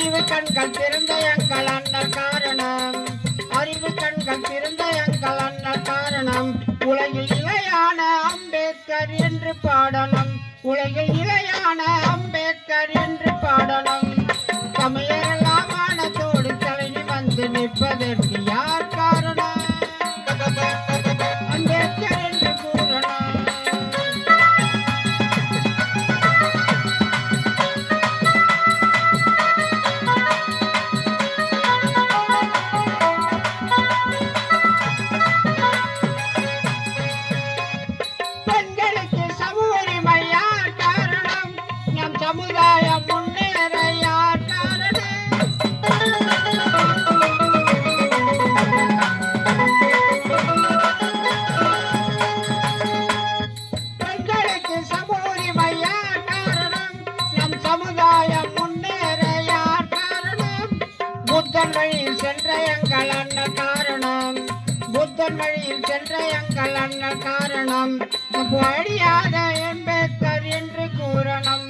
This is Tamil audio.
அறிவு கண்கள் திறந்த எங்கள் அண்ணல் காரணம். அறிவு கண்கள் திறந்த எங்கள் அண்ணல் காரணம். உலகில் இளையான அம்பேத்கர் என்று பாடணும். உலகில் இளையான அம்பேத்கர் என்று பாடணும். தமிழரெல்லாம் சமுதாயம் முன்னேற யார் பெண்களுக்கு சமூக யார் காரணம் நம் சமுதாயம் முன்னேற யார் காரணம் புத்தன் வழியில் சென்ற எங்கள் அண்ணன் காரணம். புத்தன் வழியில் சென்ற எங்கள் அண்ணன் காரணம். அடியாத அம்பேத்கர் என்று கூறணும்.